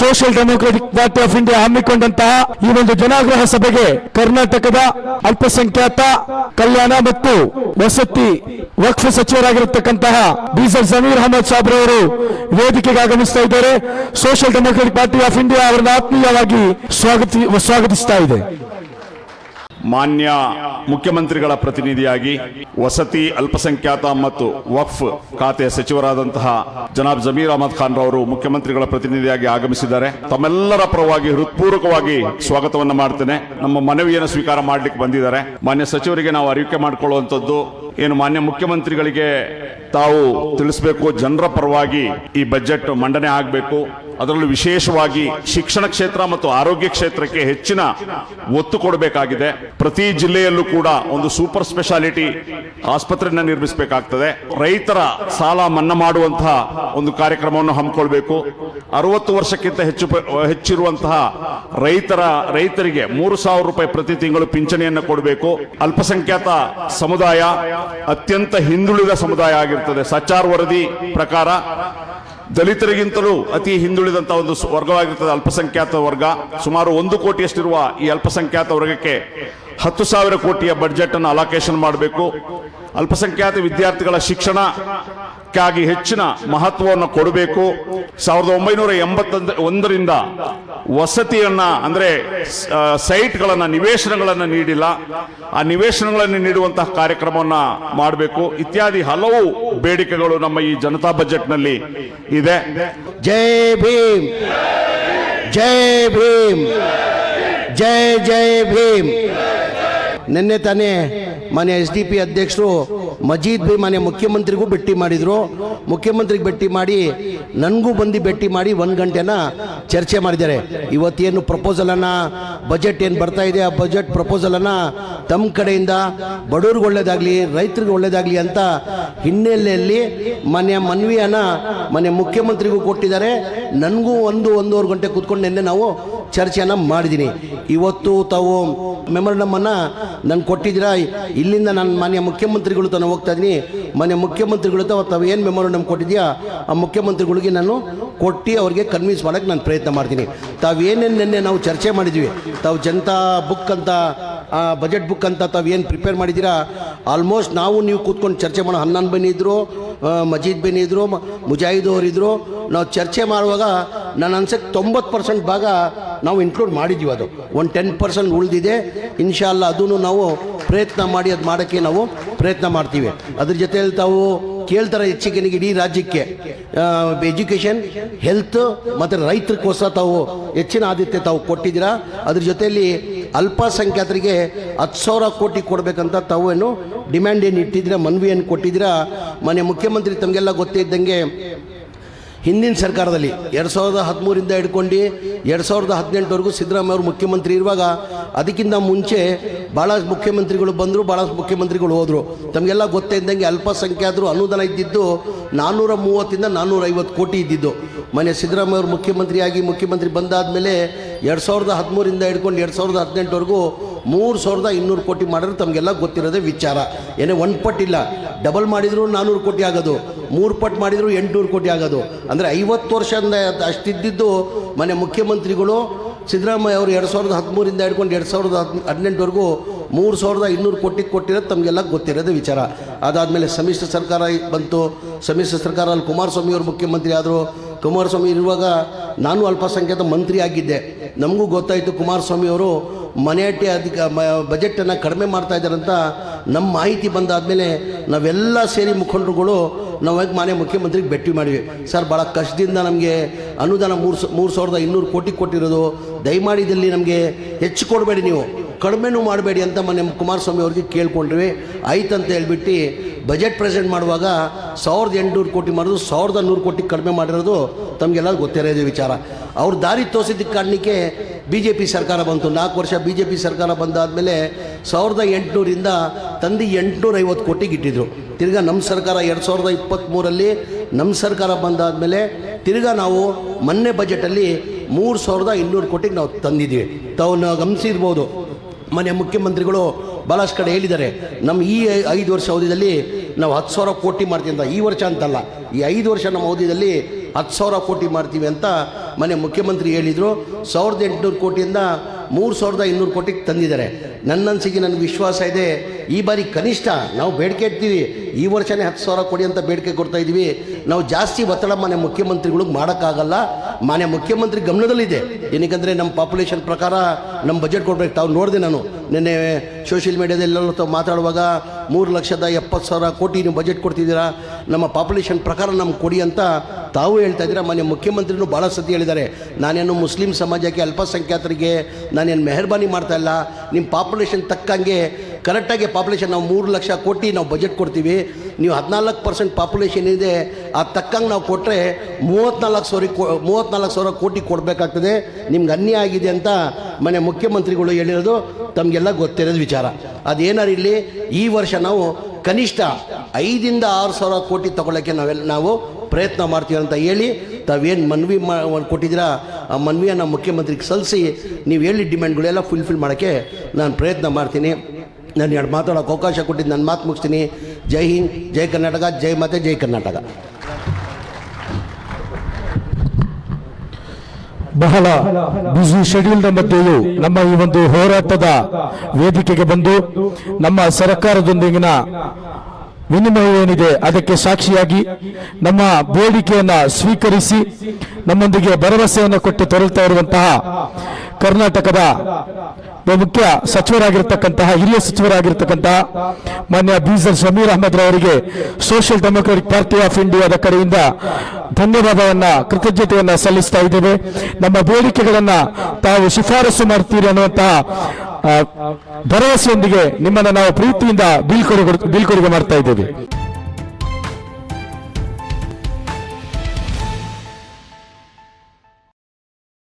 Social democratic party of India ಹಮ್ಮಿಕೊಂಡಂತಹ ಈ ಒಂದು ಜನಾಗ್ರಹ ಸಭೆಗೆ ಕರ್ನಾಟಕದ ಅಲ್ಪಸಂಖ್ಯಾತ ಕಲ್ಯಾಣ ಮತ್ತು ವಸತಿ ವಕ್ಫ್ ಸಚಿವರಾಗಿರತಕ್ಕಂತಹ ಬೀಸರ್ ಸಮೀರ್ ಅಹಮದ್ ಸಾಬ್ರವರು ವೇದಿಕೆಗೆ ಆಗಮಿಸ್ತಾ ಇದ್ದಾರೆ. Social democratic party of India ಅವರನ್ನು ಆತ್ಮೀಯವಾಗಿ ಸ್ವಾಗತಿ ಸ್ವಾಗತಿಸ್ತಾ ಇದೆ. ಮಾನ್ಯ ಮುಖ್ಯಮಂತ್ರಿಗಳ ಪ್ರತಿನಿಧಿಯಾಗಿ ವಸತಿ, ಅಲ್ಪಸಂಖ್ಯಾತ ಮತ್ತು ವಕ್ಫ್ ಖಾತೆ ಸಚಿವರಾದಂತಹ ಜನಾಬ್ ಜಮೀರ್ ಅಹಮದ್ ಖಾನ್ ರವರು ಮುಖ್ಯಮಂತ್ರಿಗಳ ಪ್ರತಿನಿಧಿಯಾಗಿ ಆಗಮಿಸಿದ್ದಾರೆ. ತಮ್ಮೆಲ್ಲರ ಪರವಾಗಿ ಹೃತ್ಪೂರ್ವಕವಾಗಿ ಸ್ವಾಗತವನ್ನು ಮಾಡ್ತೇನೆ. ನಮ್ಮ ಮನವಿಯನ್ನು ಸ್ವೀಕಾರ ಮಾಡಲಿಕ್ಕೆ ಬಂದಿದ್ದಾರೆ. ಮಾನ್ಯ ಸಚಿವರಿಗೆ ನಾವು ಅರಿವಿಕೆ ಮಾಡಿಕೊಳ್ಳುವಂಥದ್ದು, ಏನು ಮಾನ್ಯ ಮುಖ್ಯಮಂತ್ರಿಗಳಿಗೆ ತಾವು ತಿಳಿಸಬೇಕು, ಜನರ ಪರವಾಗಿ ಈ ಬಜೆಟ್ ಮಂಡನೆ ಆಗಬೇಕು. ಅದರಲ್ಲೂ ವಿಶೇಷವಾಗಿ ಶಿಕ್ಷಣ ಕ್ಷೇತ್ರ ಮತ್ತು ಆರೋಗ್ಯ ಕ್ಷೇತ್ರಕ್ಕೆ ಹೆಚ್ಚಿನ ಒತ್ತು ಕೊಡಬೇಕಾಗಿದೆ. ಪ್ರತಿ ಜಿಲ್ಲೆಯಲ್ಲೂ ಕೂಡ ಒಂದು ಸೂಪರ್ ಸ್ಪೆಷಾಲಿಟಿ ಆಸ್ಪತ್ರೆಯನ್ನು ನಿರ್ಮಿಸಬೇಕಾಗ್ತದೆ. ರೈತರ ಸಾಲ ಮನ್ನಾ ಮಾಡುವಂತಹ ಒಂದು ಕಾರ್ಯಕ್ರಮವನ್ನು ಹಮ್ಮಿಕೊಳ್ಬೇಕು. ಅರವತ್ತು ವರ್ಷಕ್ಕಿಂತ ಹೆಚ್ಚು ಹೆಚ್ಚಿರುವಂತಹ ರೈತರ, ರೈತರಿಗೆ ಮೂರು ಸಾವಿರ ರೂಪಾಯಿ ಪ್ರತಿ ತಿಂಗಳು ಪಿಂಚಣಿಯನ್ನು ಕೊಡಬೇಕು. ಅಲ್ಪಸಂಖ್ಯಾತ ಸಮುದಾಯ ಅತ್ಯಂತ ಹಿಂದುಳಿದ ಸಮುದಾಯ ಆಗಿರ್ತದೆ. ಸಚಾರ್ ವರದಿ ಪ್ರಕಾರ ದಲಿತರಿಗಿಂತಲೂ ಅತಿ ಹಿಂದುಳಿದಂಥ ಒಂದು ವರ್ಗವಾಗಿರ್ತದೆ ಅಲ್ಪಸಂಖ್ಯಾತ ವರ್ಗ. ಸುಮಾರು ಒಂದು ಕೋಟಿಯಷ್ಟಿರುವ ಈ ಅಲ್ಪಸಂಖ್ಯಾತ ವರ್ಗಕ್ಕೆ ಹತ್ತು ಸಾವಿರ ಕೋಟಿಯ ಬಡ್ಜೆಟ್ ಅನ್ನು ಅಲೋಕೇಶನ್ ಮಾಡಬೇಕು. ಅಲ್ಪಸಂಖ್ಯಾತ ವಿದ್ಯಾರ್ಥಿಗಳ ಶಿಕ್ಷಣಕ್ಕಾಗಿ ಹೆಚ್ಚಿನ ಮಹತ್ವವನ್ನು ಕೊಡಬೇಕು. ಸಾವಿರದ ಒಂಬೈನೂರ ಎಂಬತ್ತ ಒಂದರಿಂದ ವಸತಿಯನ್ನ, ಅಂದ್ರೆ ಸೈಟ್ಗಳನ್ನ, ನಿವೇಶನಗಳನ್ನ ನೀಡಿಲ್ಲ. ಆ ನಿವೇಶನಗಳನ್ನು ನೀಡುವಂತಹ ಕಾರ್ಯಕ್ರಮವನ್ನ ಮಾಡಬೇಕು. ಇತ್ಯಾದಿ ಹಲವು ಬೇಡಿಕೆಗಳು ನಮ್ಮ ಈ ಜನತಾ ಬಜೆಟ್ನಲ್ಲಿ ಇದೆ. ಜೈ ಭೀಮ್. ಜೈ ಭೀಮ್. ಜೈ ಜೈ ಭೀಮ್. ನಿನ್ನೆ ತಾನೇ ಮನೆ ಎಸ್ ಡಿ ಪಿ ಅಧ್ಯಕ್ಷರು ಮಜೀದ್ ಭೀ ಮನೆ ಮುಖ್ಯಮಂತ್ರಿಗೂ ಭೇಟಿ ಮಾಡಿದರು. ಮುಖ್ಯಮಂತ್ರಿಗೆ ಭೇಟಿ ಮಾಡಿ ನನಗೂ ಬಂದು ಭೇಟಿ ಮಾಡಿ ಒಂದು ಗಂಟೆನ ಚರ್ಚೆ ಮಾಡಿದ್ದಾರೆ. ಇವತ್ತೇನು ಪ್ರಪೋಸಲನ್ನು ಬಜೆಟ್ ಏನು ಬರ್ತಾ ಇದೆ, ಆ ಬಜೆಟ್ ಪ್ರಪೋಸಲನ್ನು ತಮ್ಮ ಕಡೆಯಿಂದ ಬಡವ್ರಿಗೆ ಒಳ್ಳೇದಾಗಲಿ, ರೈತರಿಗೆ ಒಳ್ಳೇದಾಗಲಿ ಅಂತ ಹಿನ್ನೆಲೆಯಲ್ಲಿ ಮನೆ ಮನವಿಯನ್ನು ಮನೆ ಮುಖ್ಯಮಂತ್ರಿಗೂ ಕೊಟ್ಟಿದ್ದಾರೆ. ನನಗೂ ಒಂದು ಒಂದೂವರೆ ಗಂಟೆ ಕೂತ್ಕೊಂಡು ನಿನ್ನೆ ನಾವು ಚರ್ಚೆಯನ್ನು ಮಾಡಿದ್ದೀನಿ. ಇವತ್ತು ತಾವು ಮೆಮೊರಂಡಮನ್ನು ನಾನು ಕೊಟ್ಟಿದ್ದೀರಾ? ಇಲ್ಲಿಂದ ನಾನು ಮಾನ್ಯ ಮುಖ್ಯಮಂತ್ರಿಗಳು ತಾನು ಹೋಗ್ತಾ ಇದ್ದೀನಿ. ಮಾನ್ಯ ಮುಖ್ಯಮಂತ್ರಿಗಳು ತಾವು ತಾವು ಏನು ಮೆಮೊರಂಡಮ್ ಕೊಟ್ಟಿದ್ಯಾ ಆ ಮುಖ್ಯಮಂತ್ರಿಗಳಿಗೆ ನಾನು ಕೊಟ್ಟು ಅವ್ರಿಗೆ ಕನ್ವಿನ್ಸ್ ಮಾಡೋಕ್ಕೆ ನಾನು ಪ್ರಯತ್ನ ಮಾಡ್ತೀನಿ. ತಾವು ಏನೇನು ನಿನ್ನೆ ನಾವು ಚರ್ಚೆ ಮಾಡಿದ್ವಿ, ತಾವು ಜನತಾ ಬುಕ್ ಅಂತ ಬಜೆಟ್ ಬುಕ್ ಅಂತ ತಾವು ಏನು ಪ್ರಿಪೇರ್ ಮಾಡಿದ್ದೀರಾ? ಆಲ್ಮೋಸ್ಟ್ ನಾವು ನೀವು ಕೂತ್ಕೊಂಡು ಚರ್ಚೆ ಮಾಡೋ ಹನ್ನಾನ್ ಬನ್ನಿ ಮಜೀದ್ ಬೆನ್ ಇದ್ರು, ಮ- ಮುಜಾಹಿದ್ ಅವರಿದ್ರು ನಾವು ಚರ್ಚೆ ಮಾಡುವಾಗ ನಾನು ಅನ್ಸಕ್ಕೆ ತೊಂಬತ್ತು ಪರ್ಸೆಂಟ್ ಭಾಗ ನಾವು ಇನ್ಕ್ಲೂಡ್ ಮಾಡಿದ್ದೀವಿ ಅದು. ಒಂದು ಟೆನ್ ಪರ್ಸೆಂಟ್ ಉಳಿದಿದೆ. ಇನ್ಶಾಲ್ಲ ಅದನ್ನು ನಾವು ಪ್ರಯತ್ನ ಮಾಡಿ ಅದು ಮಾಡೋಕ್ಕೆ ನಾವು ಪ್ರಯತ್ನ ಮಾಡ್ತೀವಿ. ಅದ್ರ ಜೊತೆಯಲ್ಲಿ ತಾವು ಕೇಳ್ತಾರೆ ಹೆಚ್ಚಿಗೆ ಇಡೀ ರಾಜ್ಯಕ್ಕೆ. ಎಜುಕೇಷನ್ ಹೆಲ್ತ್ ಮತ್ತು ರೈತರಿಗೋಸ್ಕರ ತಾವು ಹೆಚ್ಚಿನ ಆದ್ಯತೆ ತಾವು ಕೊಟ್ಟಿದ್ದೀರಾ? ಅದ್ರ ಜೊತೆಯಲ್ಲಿ ಅಲ್ಪಸಂಖ್ಯಾತರಿಗೆ ಹತ್ತು ಸಾವಿರ ಕೋಟಿ ಕೊಡಬೇಕಂತ ತಾವು ಏನು ಡಿಮ್ಯಾಂಡ್ ಏನು ಇಟ್ಟಿದ್ದೀರಾ ಮನವಿಯನ್ನು ಕೊಟ್ಟಿದ್ದೀರಾ? ಮನೆ ಮುಖ್ಯಮಂತ್ರಿ ತಮಗೆಲ್ಲ ಗೊತ್ತೇ ಇದ್ದಂಗೆ ಹಿಂದಿನ ಸರ್ಕಾರದಲ್ಲಿ ಎರಡು ಸಾವಿರದ ಹದಿಮೂರಿಂದ ಹಿಡ್ಕೊಂಡು ಎರಡು ಸಾವಿರದ ಹದಿನೆಂಟವರೆಗೂ ಸಿದ್ದರಾಮಯ್ಯ ಅವರು ಮುಖ್ಯಮಂತ್ರಿ ಇರುವಾಗ ಅದಕ್ಕಿಂತ ಮುಂಚೆ ಭಾಳ ಮುಖ್ಯಮಂತ್ರಿಗಳು ಬಂದರು ಭಾಳ ಮುಖ್ಯಮಂತ್ರಿಗಳು ಹೋದರು. ತಮಗೆಲ್ಲ ಗೊತ್ತೇ ಇದ್ದಂಗೆ ಅಲ್ಪಸಂಖ್ಯಾತರು ಅನುದಾನ ಇದ್ದಿದ್ದು ನಾನ್ನೂರ ಮೂವತ್ತಿಂದ ನಾನ್ನೂರ ಐವತ್ತು ಕೋಟಿ ಇದ್ದಿದ್ದು. ಮನೆ ಸಿದ್ದರಾಮಯ್ಯ ಅವರು ಮುಖ್ಯಮಂತ್ರಿಯಾಗಿ ಮುಖ್ಯಮಂತ್ರಿ ಬಂದಾದಮೇಲೆ ಎರಡು ಸಾವಿರದ ಹದಿಮೂರಿಂದ ಹಿಡ್ಕೊಂಡು ಎರಡು ಸಾವಿರದ ಹದಿನೆಂಟವರೆಗೂ ಮೂರು ಸಾವಿರದ ಇನ್ನೂರು ಕೋಟಿ ಮಾಡಿದ್ರೆ ತಮಗೆಲ್ಲ ಗೊತ್ತಿರೋದೇ ವಿಚಾರ. ಏನೇ ಒಂದು ಪಟ್ಟಿಲ್ಲ ಡಬಲ್ ಮಾಡಿದ್ರು ನಾನ್ನೂರು ಕೋಟಿ ಆಗೋದು. ಮೂರು ಪಟ್ಟು ಮಾಡಿದ್ರು ಎಂಟುನೂರು ಕೋಟಿ ಆಗೋದು. ಅಂದರೆ ಐವತ್ತು ವರ್ಷದಿಂದ ಅಷ್ಟಿದ್ದಿದ್ದು ಮನೆ ಮುಖ್ಯಮಂತ್ರಿಗಳು, ಸಿದ್ದರಾಮಯ್ಯ ಅವರು ಎರಡು ಸಾವಿರದ ಹದಿಮೂರಿಂದ ಹಿಡ್ಕೊಂಡು ಎರಡು ಸಾವಿರದ ಹದ್, ಹದಿನೆಂಟುವರೆಗೂ ಮೂರು ಸಾವಿರದ ಇನ್ನೂರು ಕೋಟಿ ಕೊಟ್ಟಿರೋದು ತಮಗೆಲ್ಲ ಗೊತ್ತಿರೋದು ವಿಚಾರ. ಅದಾದಮೇಲೆ ಸಮ್ಮಿಶ್ರ ಸರ್ಕಾರ ಬಂತು. ಸಮ್ಮಿಶ್ರ ಸರ್ಕಾರದಲ್ಲಿ ಕುಮಾರಸ್ವಾಮಿ ಅವರು ಮುಖ್ಯಮಂತ್ರಿ ಆದರು. ಕುಮಾರಸ್ವಾಮಿ ಇರುವಾಗ ನಾನು ಅಲ್ಪಸಂಖ್ಯಾತ ಮಂತ್ರಿ ಆಗಿದ್ದೆ. ನಮಗೂ ಗೊತ್ತಾಯಿತು ಕುಮಾರಸ್ವಾಮಿ ಅವರು ಮನೆಯಟ್ಟೆ ಅಧಿಕ ಬಜೆಟನ್ನು ಕಡಿಮೆ ಮಾಡ್ತಾ ಇದ್ದಾರಂತ. ನಮ್ಮ ಮಾಹಿತಿ ಬಂದಾದಮೇಲೆ ನಾವೆಲ್ಲ ಸೇರಿ ಮುಖಂಡರುಗಳು ನಾವು ಮಾನ್ಯ ಮುಖ್ಯಮಂತ್ರಿಗೆ ಭೇಟಿ ಮಾಡಿವಿ ಸರ್ ಭಾಳ ಕಷ್ಟದಿಂದ ನಮಗೆ ಅನುದಾನ ಮೂರು ಮೂರು ಸಾವಿರದ ಇನ್ನೂರು ಕೋಟಿ ಕೊಟ್ಟಿರೋದು. ದಯಮಾಡಿದಲ್ಲಿ ನಮಗೆ ಹೆಚ್ಚು ಕೊಡಬೇಡಿ ನೀವು. ಕಡಿಮೆನೂ ಮಾಡಬೇಡಿ ಅಂತ ಮೊನ್ನೆ ಕುಮಾರಸ್ವಾಮಿ ಅವ್ರಿಗೆ ಕೇಳ್ಕೊಂಡ್ರಿ ಆಯ್ತಂತ ಹೇಳ್ಬಿಟ್ಟು ಬಜೆಟ್ ಪ್ರೆಸೆಂಟ್ ಮಾಡುವಾಗ ಸಾವಿರದ ಎಂಟುನೂರು ಕೋಟಿ ಮಾಡೋದು ಸಾವಿರದ ನೂರು ಕೋಟಿ ಕಡಿಮೆ ಮಾಡಿರೋದು ತಮಗೆಲ್ಲ ಗೊತ್ತಿರೋದು ವಿಚಾರ. ಅವ್ರು ದಾರಿ ತೋರಿಸಿದ್ದಕ್ಕೆ ಕಾರಣಕ್ಕೆ ಬಿ ಜೆ ಪಿ ಸರ್ಕಾರ ಬಂತು. ನಾಲ್ಕು ವರ್ಷ ಬಿ ಜೆ ಪಿ ಸರ್ಕಾರ ಬಂದಾದಮೇಲೆ ಸಾವಿರದ ಎಂಟುನೂರಿಂದ ತಂದು ಎಂಟುನೂರ ಐವತ್ತು ಕೋಟಿಗೆ ಇಟ್ಟಿದ್ರು. ತಿರ್ಗಾ ನಮ್ಮ ಸರ್ಕಾರ ಎರಡು ಸಾವಿರದ ಇಪ್ಪತ್ತ್ಮೂರಲ್ಲಿ ನಮ್ಮ ಸರ್ಕಾರ ಬಂದಾದಮೇಲೆ ತಿರ್ಗಾ ನಾವು ಮೊನ್ನೆ ಬಜೆಟಲ್ಲಿ ಮೂರು ಸಾವಿರದ ಇನ್ನೂರು ಕೋಟಿಗೆ ನಾವು ತಂದಿದ್ದೀವಿ ತಾವು ನಾವು ಗಮನಿಸಿರ್ಬೋದು. ಮನೆ ಮುಖ್ಯಮಂತ್ರಿಗಳು ಭಾಳಷ್ಟು ಕಡೆ ಹೇಳಿದ್ದಾರೆ, ನಮ್ಮ ಈ ಐದು ವರ್ಷ ಅವಧಿಯಲ್ಲಿ ನಾವು ಹತ್ತು ಸಾವಿರ ಕೋಟಿ ಮಾಡ್ತೀವಿ ಅಂತ, ಈ ವರ್ಷ ಅಂತಲ್ಲ, ಈ ಐದು ವರ್ಷ ನಮ್ಮ ಅವಧಿಯಲ್ಲಿ ಹತ್ತು ಸಾವಿರ ಕೋಟಿ ಮಾಡ್ತೀವಿ ಅಂತ ಮನೆ ಮುಖ್ಯಮಂತ್ರಿ ಹೇಳಿದರು. ಸಾವಿರದ ಎಂಟುನೂರು ಕೋಟಿಯಿಂದ ಮೂರು ಸಾವಿರದ ಇನ್ನೂರು ಕೋಟಿಗೆ ತಂದಿದ್ದಾರೆ. ನನ್ನನ್ಸಿಗೆ ನನಗೆ ವಿಶ್ವಾಸ ಇದೆ, ಈ ಬಾರಿ ಕನಿಷ್ಠ ನಾವು ಬೇಡಿಕೆ ಇಡ್ತೀವಿ, ಈ ವರ್ಷನೇ ಹತ್ತು ಸಾವಿರ ಕೊಡಿ ಅಂತ ಬೇಡಿಕೆ ಕೊಡ್ತಾ ಇದ್ದೀವಿ. ನಾವು ಜಾಸ್ತಿ ಒತ್ತಡ ಮನೆ ಮುಖ್ಯಮಂತ್ರಿಗಳಿಗೆ ಮಾಡೋಕ್ಕಾಗಲ್ಲ. ಮಾನ್ಯ ಮುಖ್ಯಮಂತ್ರಿ ಗಮನದಲ್ಲಿದೆ. ಏನಕ್ಕಂದರೆ ನಮ್ಮ ಪಾಪ್ಯುಲೇಷನ್ ಪ್ರಕಾರ ನಮ್ಮ ಬಜೆಟ್ ಕೊಡ್ಬೇಕು. ತಾವು ನೋಡಿದೆ ನಾನು. ನಿನ್ನೆ ಸೋಷಿಯಲ್ ಮೀಡಿಯಾದಲ್ಲೆಲ್ಲ ತಾವು ಮಾತಾಡುವಾಗ ಮೂರು ಲಕ್ಷದ ಎಪ್ಪತ್ತು ಸಾವಿರ ಕೋಟಿ ನೀವು ಬಜೆಟ್ ಕೊಡ್ತಿದ್ದೀರಾ? ನಮ್ಮ ಪಾಪ್ಯುಲೇಷನ್ ಪ್ರಕಾರ ನಮ್ಗೆ ಕೊಡಿ ಅಂತ ತಾವು ಹೇಳ್ತಾ ಇದ್ದೀರಾ. ಮಾನ್ಯ ಮುಖ್ಯಮಂತ್ರಿನೂ ಭಾಳ ಸತಿ ಹೇಳಿದ್ದಾರೆ. ನಾನೇನು ಮುಸ್ಲಿಂ ಸಮಾಜಕ್ಕೆ ಅಲ್ಪಸಂಖ್ಯಾತರಿಗೆ ನಾನೇನು ಮೆಹರ್ಬಾನಿ ಮಾಡ್ತಾ ಇಲ್ಲ. ನಿಮ್ಮ ಪಾಪ್ಯುಲೇಷನ್ ತಕ್ಕಂಗೆ ಕರೆಕ್ಟಾಗಿ ಪಾಪ್ಯುಲೇಷನ್ ನಾವು ಮೂರು ಲಕ್ಷ ಕೋಟಿ ನಾವು ಬಜೆಟ್ ಕೊಡ್ತೀವಿ. ನೀವು ಹದಿನಾಲ್ಕು ಪರ್ಸೆಂಟ್ ಪಾಪ್ಯುಲೇಷನ್ ಇದೆ, ಆ ತಕ್ಕಂಗೆ ನಾವು ಕೊಟ್ಟರೆ ಮೂವತ್ತ್ನಾಲ್ಕು ಸಾವಿರ ಕೋ ಮೂವತ್ತ್ನಾಲ್ಕು ಸಾವಿರ ಕೋಟಿ ಕೊಡಬೇಕಾಗ್ತದೆ. ನಿಮ್ಗೆ ಅನ್ಯಾಯ ಆಗಿದೆ ಅಂತ ಮನೆ ಮುಖ್ಯಮಂತ್ರಿಗಳು ಹೇಳಿರೋದು ತಮಗೆಲ್ಲ ಗೊತ್ತಿರೋದು ವಿಚಾರ. ಅದೇನಾರು ಇಲ್ಲಿ ಈ ವರ್ಷ ನಾವು ಕನಿಷ್ಠ ಐದಿಂದ ಆರು ಸಾವಿರ ಕೋಟಿ ತಗೊಳ್ಳೋಕ್ಕೆ ನಾವೆಲ್ಲ ನಾವು ಪ್ರಯತ್ನ ಮಾಡ್ತೀವಿ ಅಂತ ಹೇಳಿ ತಾವೇನು ಮನವಿ ಮಾ, ಕೊಟ್ಟಿದ್ದೀರಾ? ಆ ಮನವಿಯನ್ನು ಮುಖ್ಯಮಂತ್ರಿಗೆ ಸಲ್ಲಿಸಿ ನೀವು ಹೇಳಿ ಡಿಮ್ಯಾಂಡ್ಗಳೆಲ್ಲ ಫುಲ್ಫಿಲ್ ಮಾಡೋಕ್ಕೆ ನಾನು ಪ್ರಯತ್ನ ಮಾಡ್ತೀನಿ. ನಾನು ಎರಡು ಮಾತಾಡೋಕೆ ಅವಕಾಶ ಕೊಟ್ಟಿದ್ದು ನನ್ನ ಮಾತು ಮುಗಿಸ್ತೀನಿ. ಜೈ ಹಿಂದ್, ಜೈ ಕರ್ನಾಟಕ, ಜೈ ಮಾತೆ, ಜೈ ಕರ್ನಾಟಕ. ಬಹಳ ಬ್ಯುಸಿ ಶೆಡ್ಯೂಲ್ನ ಮಧ್ಯೆಯೂ ನಮ್ಮ ಈ ಒಂದು ಹೋರಾಟದ ವೇದಿಕೆಗೆ ಬಂದು ನಮ್ಮ ಸರ್ಕಾರದೊಂದಿಗಿನ ವಿನಿಮಯ ಏನಿದೆ ಅದಕ್ಕೆ ಸಾಕ್ಷಿಯಾಗಿ ನಮ್ಮ ಬೇಡಿಕೆಯನ್ನ ಸ್ವೀಕರಿಸಿ ನಮ್ಮೊಂದಿಗೆ ಭರವಸೆಯನ್ನು ಕೊಟ್ಟು ತೊರಳುತ್ತಾ ಇರುವಂತಹ ಕರ್ನಾಟಕದ ಮುಖ್ಯ ಸಚಿವರಾಗಿರ್ತಕ್ಕಂತಹ ಹಿರಿಯ ಸಚಿವರಾಗಿರ್ತಕ್ಕಂತಹ ಮಾನ್ಯ ಬೀಸರ್ ಸಮೀರ್ ಅಹಮದ್ ರವರಿಗೆ ಸೋಷಿಯಲ್ ಡೆಮೊಕ್ರಾಟಿಕ್ ಪಾರ್ಟಿ ಆಫ್ ಇಂಡಿಯಾದ ಕಡೆಯಿಂದ ಧನ್ಯವಾದವನ್ನ, ಕೃತಜ್ಞತೆಯನ್ನ ಸಲ್ಲಿಸ್ತಾ ಇದ್ದೇವೆ. ನಮ್ಮ ಬೇಡಿಕೆಗಳನ್ನ ತಾವು ಶಿಫಾರಸು ಮಾಡ್ತೀರಿ ಅನ್ನುವಂತಹ ಭರವಸೆಯೊಂದಿಗೆ ನಿಮ್ಮನ್ನ ನಾವು ಪ್ರೀತಿಯಿಂದ ಬೀಳ್ಕೊಡುಗೆ ಬೀಳ್ಕೊಡುಗೆ ಮಾಡ್ತಾ ಇದ್ದೇವೆ.